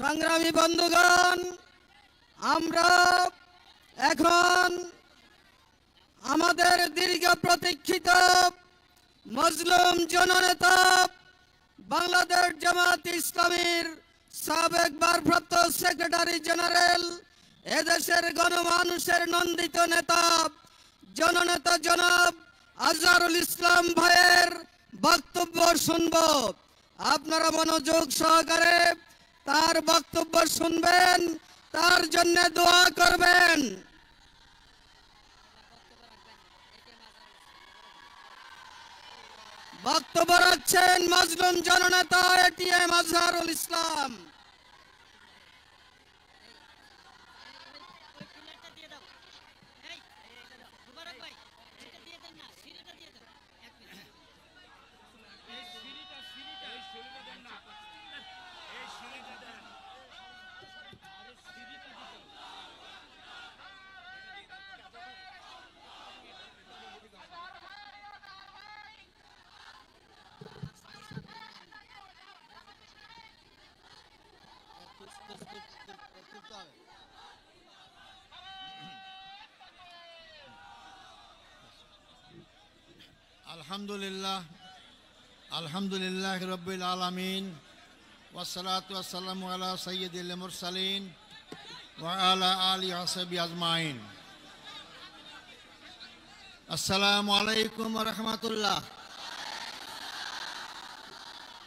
সংগ্রামী বন্ধুগণ, আমরা এখন আমাদের দীর্ঘ প্রতীক্ষিত মজলুম জননেতা বাংলাদেশ জামাত ইসলামীর সাবেক ভারপ্রাপ্ত সেক্রেটারি জেনারেল, এদেশের গণমানুষের নন্দিত নেতা, জননেতা জনাব আজহারুল ইসলাম ভাইয়ের বক্তব্য শুনব। আপনারা মনোযোগ সহকারে তার বক্তব্য শুনবেন তার জন্য দোয়া করবেন। বক্তব্য রাখছেন মজলুম জননেতা এটিএম আজহারুল ইসলাম। আলহামদুলিল্লাহ আলহামদুলিল্লাহ রব্বিল আলমিন ওয়াসালাত ওয়াসালাম আলা সৈয়দুল মুরসালিন ওয়া আলা আলি হাসাবি আজমাইন। আসসালামু আলাইকুম রহমতুল্লাহ।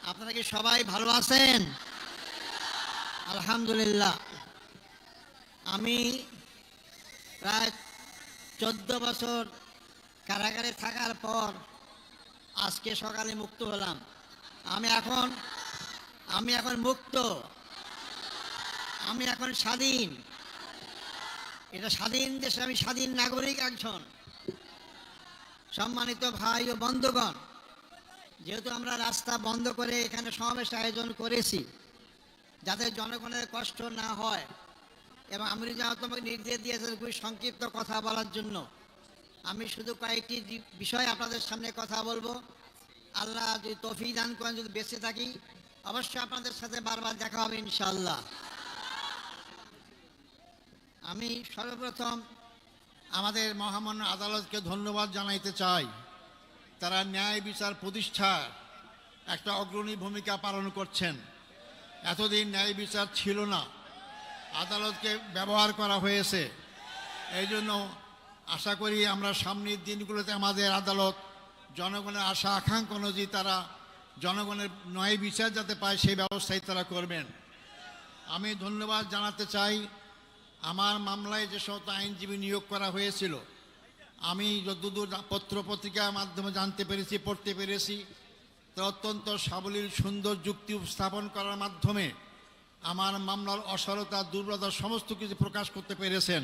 আপনারা কি সবাই ভালো আছেন? আলহামদুলিল্লাহ। আমি প্রায় চোদ্দ বছর কারাগারে থাকার পর আজকে সকালে মুক্ত হলাম। আমি এখন আমি এখন মুক্ত। আমি এখন স্বাধীন। এটা স্বাধীন দেশে আমি স্বাধীন নাগরিক একজন। সম্মানিত ভাই ও বন্ধুগণ, যেহেতু আমরা রাস্তা বন্ধ করে এখানে সমাবেশ আয়োজন করেছি, যাতে জনগণের কষ্ট না হয়, এবং আমি যেন তোমাকে নির্দেশ দিয়েছেন খুবই সংক্ষিপ্ত কথা বলার জন্য। আমি শুধু কয়েকটি বিষয় আপনাদের সামনে কথা বলব। আল্লাহ যদি তফিক দান করেন, যদি বেঁচে থাকি, অবশ্যই আপনাদের সাথে বারবার দেখা হবে ইনশাল্লাহ আমি সর্বপ্রথম আমাদের মহামান্য আদালতকে ধন্যবাদ জানাইতে চাই। তারা ন্যায় বিচার প্রতিষ্ঠার একটা অগ্রণী ভূমিকা পালন করছেন। এতদিন ন্যায় বিচার ছিল না। আদালতকে ব্যবহার করা হয়েছে। এই জন্য আশা করি আমরা সামনের দিনগুলোতে আমাদের আদালত জনগণের আশা, আকাঙ্ক্ষা অনুযায়ী তারা জনগণের ন্যায় বিচার যাতে পায়, সেই ব্যবস্থাই তারা করবেন। আমি ধন্যবাদ জানাতে চাই, আমার মামলায় যে সমস্ত আইনজীবী নিয়োগ করা হয়েছিল, আমি যতদূর পত্র পত্রিকার মাধ্যমে জানতে পেরেছি, পড়তে পেরেছি, তা অত্যন্ত সাবলীল, সুন্দর যুক্তি উপস্থাপন করার মাধ্যমে আমার মামলার অসরতা দুর্বলতা, সমস্ত কিছু প্রকাশ করতে পেরেছেন।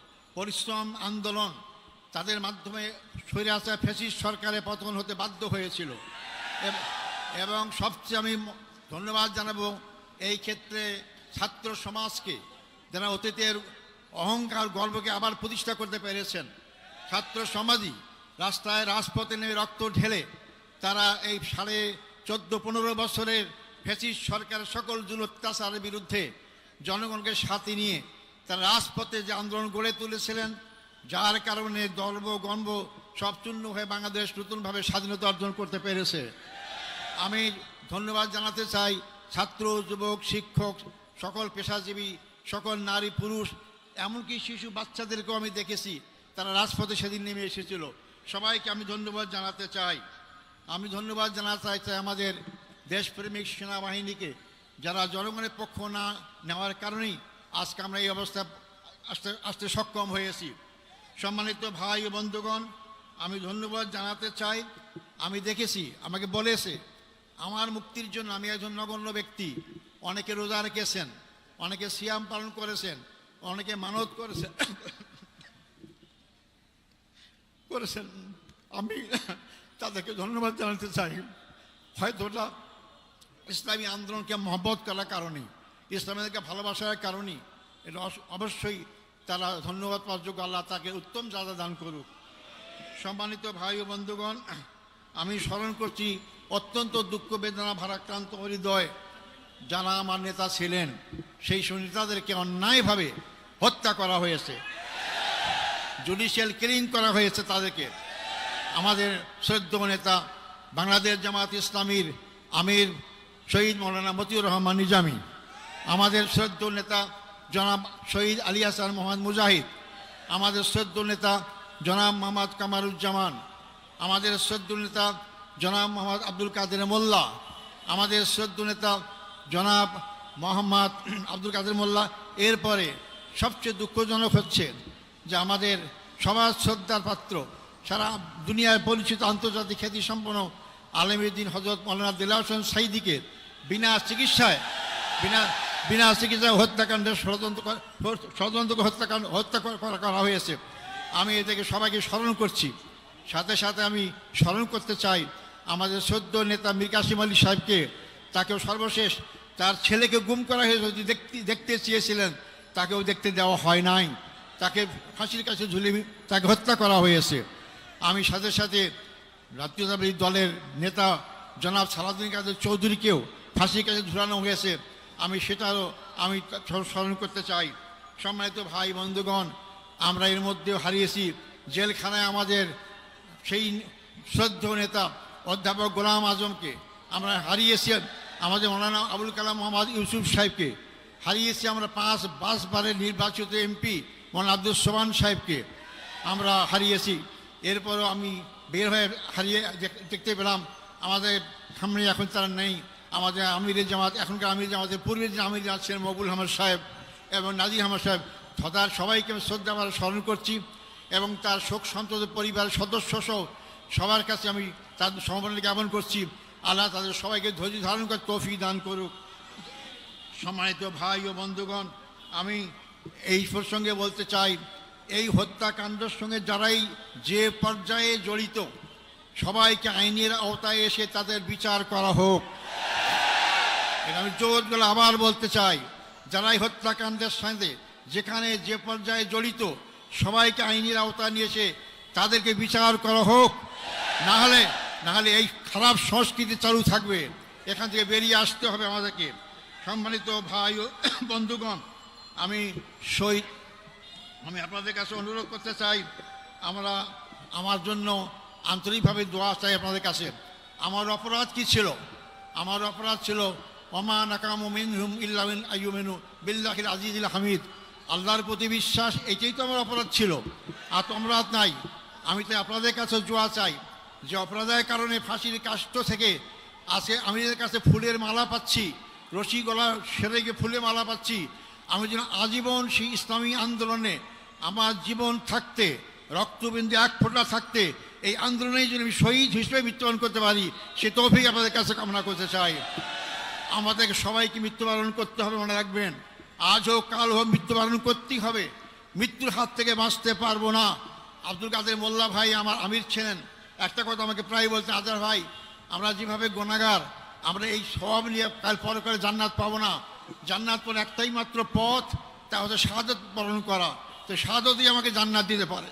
পরিশ্রম, আন্দোলন তাদের মাধ্যমে সরে আসা ফেসিস সরকারের পতন হতে বাধ্য হয়েছিল। এবং সবচেয়ে আমি ধন্যবাদ জানাব এই ক্ষেত্রে ছাত্র সমাজকে যারা অতীতের অহংকার, গর্বকে আবার প্রতিষ্ঠা করতে পেরেছেন। ছাত্র সমাজই রাস্তায় রাজপথে নেমে রক্ত ঢেলে তারা এই সাড়ে চোদ্দ, পনেরো বছরের ফেসিস সরকারের সকল জুল অত্যাচারের বিরুদ্ধে জনগণকে সাথে নিয়ে তারা রাজপথে যে আন্দোলন গড়ে তুলেছিলেন, যার কারণে গর্ব গর্ব সব চূর্ণ হয়ে বাংলাদেশ নতুনভাবে স্বাধীনতা অর্জন করতে পেরেছে। আমি ধন্যবাদ জানাতে চাই ছাত্র, যুবক, শিক্ষক, সকল পেশাজীবী, সকল নারী, পুরুষ, এমনকি শিশু বাচ্চাদেরকেও আমি দেখেছি, তারা রাজপথে সেদিন নেমে এসেছিল। সবাইকে আমি ধন্যবাদ জানাতে চাই। আমি ধন্যবাদ জানাতে চাই আমাদের দেশপ্রেমিক সেনাবাহিনীকে, যারা জনগণের পক্ষ না নেওয়ার কারণেই আজকে আমরা এই অবস্থা আসতে আসতে সক্ষম হয়েছি। সম্মানিত ভাই ও বন্ধুগণ, আমি ধন্যবাদ জানাতে চাই। আমি দেখেছি, আমাকে বলেছে, আমার মুক্তির জন্য আমি একজন নগণ্য ব্যক্তি। অনেকে রোজা রেখেছেন, অনেকে সিয়াম পালন করেছেন, অনেকে মানত করেছেন। করেছেন। আমি তাদেরকে ধন্যবাদ জানাতে চাই। হয়তো ওটা ইসলামী আন্দোলনকে মহব্বত করার কারণে। ইসলামীদেরকে ভালোবাসার কারণে এটা অবশ্যই তারা ধন্যবাদ পাওয়ার আল্লাহ তাকে উত্তম জাদা দান করুক। সম্মানিত ভাই ও বন্ধুগণ, আমি স্মরণ করছি অত্যন্ত দুঃখ বেদনা ভারাক্রান্ত হৃদয় যারা আমার নেতা ছিলেন, সেই সব নেতাদেরকে অন্যায়ভাবে হত্যা করা হয়েছে। জুডিশিয়াল কিলিং করা হয়েছে তাদেরকে। আমাদের শ্রদ্ধ নেতা বাংলাদেশ জামাত ইসলামীর আমির শহীদ মৌলানা মতিউর রহমান নিজামী। আমাদের শ্রদ্ধ নেতা জনাব শহীদ আলী হাসান মোহাম্মদ মুজাহিদ, আমাদের শ্রদ্ধ নেতা জনাব মোহাম্মদ কামারুজ্জামান, আমাদের শ্রদ্ধ নেতা জনাব মোহাম্মদ আব্দুল কাদের মোল্লা, আমাদের শ্রদ্ধ নেতা জনাব মোহাম্মদ আব্দুল কাদের মোল্লা। এরপরে সবচেয়ে দুঃখজনক হচ্ছে যে আমাদের সমাজ শ্রদ্ধার পাত্র, সারা দুনিয়ায় পরিচিত আন্তর্জাতিক খ্যাতি সম্পন্ন আলমীদ্দিন হজরত মৌলানা দিলা হোসেন সাইদিকে বিনা চিকিৎসায়, বিনা বিনা চিকিৎসায় হত্যাকাণ্ডের ষড়যন্ত্র ষড়যন্ত্র হত্যাকাণ্ড হত্যা করা- হয়েছে। আমি এটাকে সবাইকে স্মরণ করছি। সাথে সাথে আমি স্মরণ করতে চাই, আমাদের সদ্য নেতা মীর কাসিম আলী সাহেবকে, তাকেও সর্বশেষ তার ছেলেকে গুম করা হয়েছে দেখতে দেখতে চেয়েছিলেন, তাকেও দেখতে দেওয়া হয় নাই। তাকে ফাঁসির কাছে ঝুলে তাকে হত্যা করা হয়েছে। আমি সাথে সাথে জাতীয়তাবাদী দলের নেতা জনাব সালাউদ্দিন কাদের চৌধুরীকেও ফাঁসির কাছে ঝুলানো হয়েছে। আমি সেটারও আমি স্মরণ করতে চাই। সম্মানিত ভাই, বন্ধুগণ, আমরা এর মধ্যেও হারিয়েছি। জেলখানায় আমাদের সেই শ্রদ্ধ নেতা, অধ্যাপক গোলাম আজমকে আমরা হারিয়েছি, আমাদের মৌলানা আবুল কালাম মোহাম্মদ ইউসুফ সাহেবকে। হারিয়েছি আমরা পাঁচ পাঁচবারের নির্বাচিত এমপি মৌলানা আব্দুল সোমান সাহেবকে আমরা হারিয়েছি। এরপরও আমি বের হয়ে হারিয়ে দেখতে পেলাম, আমাদের সামনে এখন তারা নেই। আমাদের আমিরের জামাত, এখনকার আমির জামাতের পূর্বের যে আমির ছিলেন মকবুল আহমদ সাহেব এবং নাজির আহমদ সাহেব তথা সবাইকে আমি শ্রদ্ধা আমরা স্মরণ করছি এবং তার শোক সন্তত পরিবারের সদস্য সহ সবার কাছে আমি তার সমবেদনা জ্ঞাপন করছি। আল্লাহ তাদের সবাইকে ধৈর্য ধারণ করে তৌফিক দান করুক। সম্মানিত ভাই ও বন্ধুগণ, আমি এই প্রসঙ্গে বলতে চাই, এই হত্যাকাণ্ডের সঙ্গে যারাই যে পর্যায়ে জড়িত, সবাইকে আইনের আওতায় এসে তাদের বিচার করা হোক। আমি জোর গলা আবার বলতে চাই, যারাই হত্যাকাণ্ডের সঙ্গে যেখানে যে পর্যায়ে জড়িত, সবাইকে আইনের আওতায় নিয়েছে তাদেরকে বিচার করা হোক। না হলে না হলে এই খারাপ সংস্কৃতি চালু থাকবে। এখান থেকে বেরিয়ে আসতে হবে আমাদেরকে। সম্মানিত ভাই ও বন্ধুগণ, আমি শহীদ, আমি আপনাদের কাছে অনুরোধ করতে চাই, আমরা আমার জন্য আন্তরিকভাবে দোয়া চাই আপনাদের কাছে। আমার অপরাধ কি ছিল? আমার অপরাধ ছিল ওমা নাকামু মিনহুম ইল্লামিন আইয়ুমেনু বিল্লাহিল আজিজুল হামিদ। আল্লাহর প্রতি বিশ্বাস, এটাই তো আমার অপরাধ ছিল। আর তো অপরাধ নাই। আমি তো আপনাদের কাছে জোয়া চাই যে অপরাধের কারণে ফাঁসির কাষ্ট থেকে আছে, আমি কাছে ফুলের মালা পাচ্ছি। রশি গলা সেরে গিয়ে ফুলের মালা পাচ্ছি। আমি যেন আজীবন সেই ইসলামী আন্দোলনে আমার জীবন থাকতে, রক্তবিন্দু এক ফোঁটা থাকতে, এই আন্দোলনে যেন আমি শহীদ হিসেবে মৃত্যুবরণ করতে পারি, সে তৌফিক আপনাদের কাছে কামনা করতে চাই। আমাদেরকে সবাইকে মৃত্যুবরণ করতে হবে মনে রাখবেন। আজ হোক কাল হোক মৃত্যুবরণ করতেই হবে। মৃত্যুর হাত থেকে বাঁচতে পারব না। আব্দুল কাদের মোল্লা ভাই আমার আমির ছিলেন। একটা কথা আমাকে প্রায় বলতেন আজার ভাই, আমরা যেভাবে গোনাগার, আমরা এই সব নিয়ে কাল পরে করে জান্নাত পাবো না। জান্নাত পরে একটাই মাত্র পথ, তা হচ্ছে শাহাদত বরণ করা। তো শাহাদতই আমাকে জান্নাত দিতে পারে।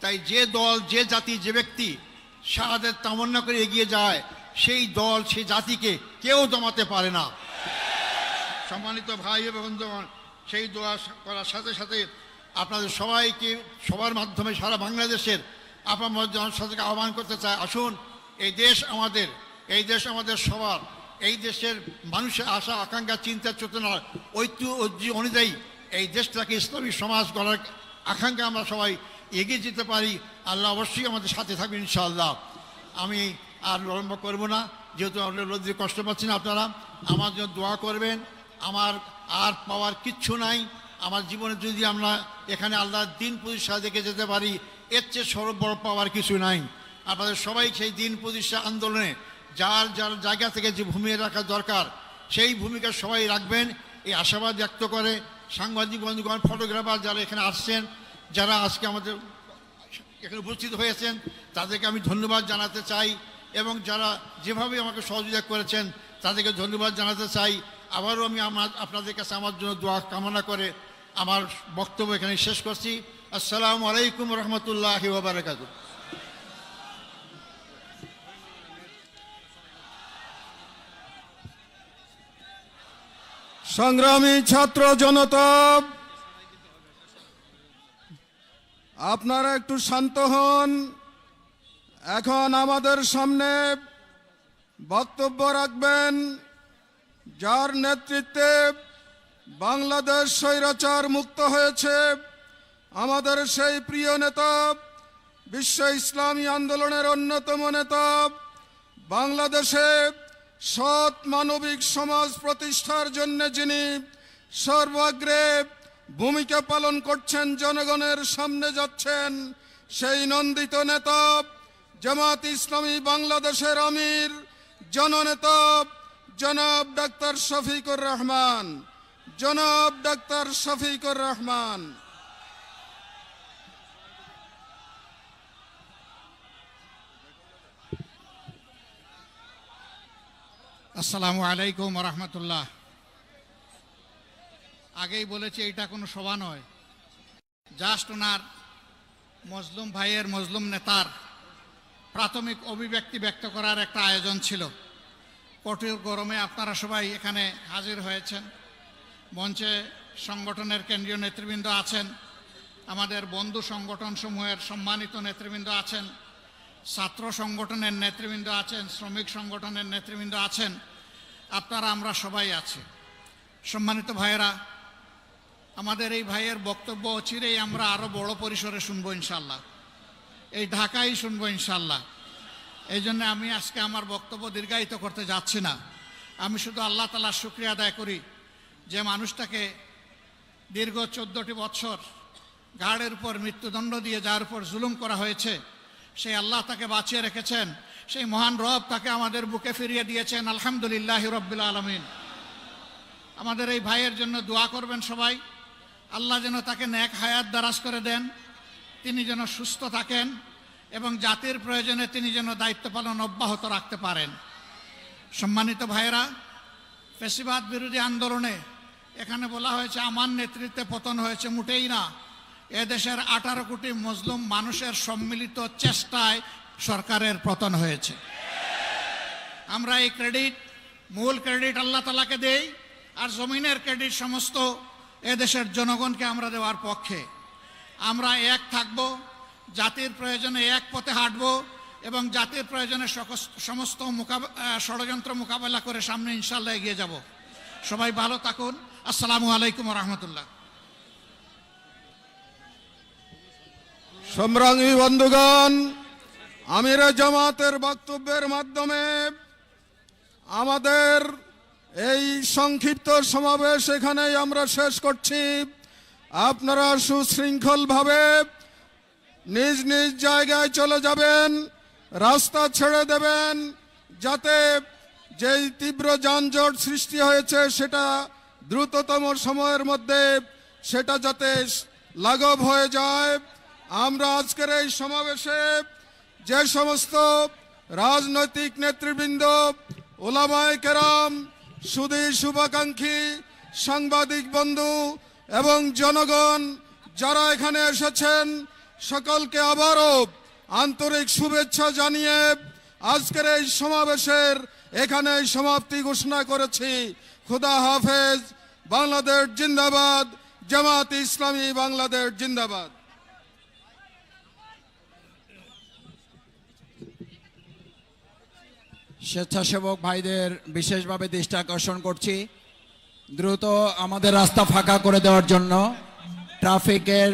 তাই যে দল, যে জাতি, যে ব্যক্তি শাহাদের তামান্না করে এগিয়ে যায় সেই দল, সেই জাতিকে কেউ দমাতে পারে না। সম্মানিত ভাই এবং সেই দোয়া করার সাথে সাথে আপনাদের সবাইকে, সবার মাধ্যমে সারা বাংলাদেশের আপনার জনসাধারণকে আহ্বান করতে চাই। আসুন, এই দেশ আমাদের, এই দেশ আমাদের সবার, এই দেশের মানুষের আশা, আকাঙ্ক্ষা, চিন্তা চেতনার ঐক্য ঐতিহ্য অনুযায়ী এই দেশটাকে ইসলামী সমাজ গড়ার আকাঙ্ক্ষা আমরা সবাই এগিয়ে যেতে পারি। আল্লাহ অবশ্যই আমাদের সাথে থাকবেন, ইনশাআল্লাহ। আমি আর বিলম্ব করব না। যেহেতু আপনার রোদ্রে কষ্ট পাচ্ছেন আপনারা, আমার জন্য দোয়া করবেন। আমার আর পাওয়ার কিচ্ছু নাই। আমার জীবনে যদি আমরা এখানে আল্লাহর দিন প্রতিষ্ঠা দেখে যেতে পারি, এর চেয়ে সরব বড় পাওয়ার কিছু নাই। আপনাদের সবাই সেই দিন প্রতিষ্ঠা আন্দোলনে, যার যার জায়গা থেকে যে ভূমিকা রাখা দরকার, সেই ভূমিকা সবাই রাখবেন। এই আশাবাদ ব্যক্ত করে সাংবাদিক বন্ধুগণ, ফটোগ্রাফার যারা এখানে আসছেন, যারা আজকে আমাদের এখানে উপস্থিত হয়েছেন, তাদেরকে আমি ধন্যবাদ জানাতে চাই। এবং যারা যেভাবে আমাকে সহযোগিতা করেছেন, তাদেরকে ধন্যবাদ জানাতে চাই। আবারও আমি আমার, আপনাদের কাছে আমার জন্য দোয়া কামনা করে আমার বক্তব্য এখানে শেষ করছি। আসসালামু আলাইকুম রহমতুল্লাহ বারাকাতু সংগ্রামী ছাত্র জনতা, আপনারা একটু শান্ত হন। এখন আমাদের সামনে বক্তব্য রাখবেন যার নেতৃত্বে বাংলাদেশ স্বৈরাচার মুক্ত হয়েছে। আমাদের সেই প্রিয় নেতা, বিশ্ব ইসলামী আন্দোলনের অন্যতম নেতা, বাংলাদেশে সৎ মানবিক সমাজ প্রতিষ্ঠার জন্য যিনি সর্বাগ্রে ভূমিকা পালন করছেন, জনগণের সামনে যাচ্ছেন, সেই নন্দিত নেতা জামাত ইসলামী বাংলাদেশের আমির জননেতা জনাব ডাক্তার শফিকুর রহমান, জনাব ডাক্তার শফিকুর রহমান। আসসালামু আলাইকুম রহমতুল্লাহ। আগেই বলেছি এটা কোনো সভা নয়। জাস্ট ওনার মজলুম ভাইয়ের মজলুম নেতার প্রাথমিক অভিব্যক্তি ব্যক্ত করার একটা আয়োজন ছিল। কঠোর গরমে আপনারা সবাই এখানে হাজির হয়েছেন। মঞ্চে সংগঠনের কেন্দ্রীয় নেতৃবৃন্দ আছেন। আমাদের বন্ধু সংগঠন সমূহের সম্মানিত নেতৃবৃন্দ আছেন। ছাত্র সংগঠনের নেতৃবৃন্দ আছেন, শ্রমিক সংগঠনের নেতৃবৃন্দ আছেন। আপনারা, আমরা সবাই আছি। সম্মানিত ভাইয়েরা, আমাদের এই ভাইয়ের বক্তব্য অচিরেই আমরা আরও বড় পরিসরে শুনব ইনশাল্লাহ এই ঢাকাই শুনব ইনশাল্লাহ এই জন্য আমি আজকে আমার বক্তব্য দীর্ঘায়িত করতে যাচ্ছি না। আমি শুধু আল্লাহ তালার শুক্রিয়া আদায় করি যে মানুষটাকে দীর্ঘ চোদ্দটি বছর গাড়ের উপর মৃত্যুদণ্ড দিয়ে যার উপর জুলুম করা হয়েছে, সেই আল্লাহ তাকে বাঁচিয়ে রেখেছেন, সেই মহান রব তাকে আমাদের বুকে ফিরিয়ে দিয়েছেন, আলহামদুলিল্লাহ রব্বিল আলমিন। আমাদের এই ভাইয়ের জন্য দোয়া করবেন সবাই। আল্লাহ যেন তাকে ন্যাক হায়াত দারাজ করে দেন। তিনি যেন সুস্থ থাকেন এবং জাতির প্রয়োজনে তিনি যেন দায়িত্ব পালন অব্যাহত রাখতে পারেন। সম্মানিত ভাইয়েরা, ফেসিবাদ বিরোধী আন্দোলনে এখানে বলা হয়েছে, আমার নেতৃত্বে পতন হয়েছে মোটেই না। এদেশের আঠারো কোটি মুসলিম মানুষের সম্মিলিত চেষ্টায় সরকারের পতন হয়েছে। আমরা এই ক্রেডিট, মূল ক্রেডিট আল্লাহ তালাকে দেই, আর জমিনের ক্রেডিট সমস্ত এদেশের জনগণকে আমরা দেওয়ার পক্ষে। আমরা এক থাকব, জাতির প্রয়োজনে এক পথে হাঁটব এবং জাতির প্রয়োজনে সমস্ত মোকাব- ষড়যন্ত্র মোকাবেলা করে সামনে ইনশাল্লাহ এগিয়ে যাব। সবাই ভালো থাকুন। আসসালামু আলাইকুম রহমতুল্লাহ সংগ্রামী বন্ধুগণ, আমির জামাতের বক্তব্যের মাধ্যমে আমাদের এই সংক্ষিপ্ত সমাবেশ এখানেই আমরা শেষ করছি। আপনারা সুশৃঙ্খলভাবে নিজ নিজ জায়গায় চলে যাবেন, রাস্তা ছেড়ে দেবেন, যাতে যেই তীব্র যানজট সৃষ্টি হয়েছে সেটা দ্রুততম সময়ের মধ্যে সেটা যাতে লাঘব হয়ে যায়। আমরা আজকের এই সমাবেশে যে সমস্ত রাজনৈতিক নেতৃবৃন্দ, ওলামায় কেরাম সুদী শুভাকাঙ্ক্ষী, সাংবাদিক বন্ধু এবং জনগণ যারা এখানে এসেছেন, সকলকে আবারও আন্তরিক শুভেচ্ছা জানিয়ে আজকের এই সমাবেশের এখানে সমাপ্তি ঘোষণা করেছি। খুদা হাফেজ, বাংলাদেশ জিন্দাবাদ, জামাত ইসলামী বাংলাদেশ জিন্দাবাদ। স্বেচ্ছাসেবক ভাইদের বিশেষভাবে দৃষ্টি আকর্ষণ করছি। দ্রুত আমাদের রাস্তা ফাঁকা করে দেওয়ার জন্য ট্রাফিকের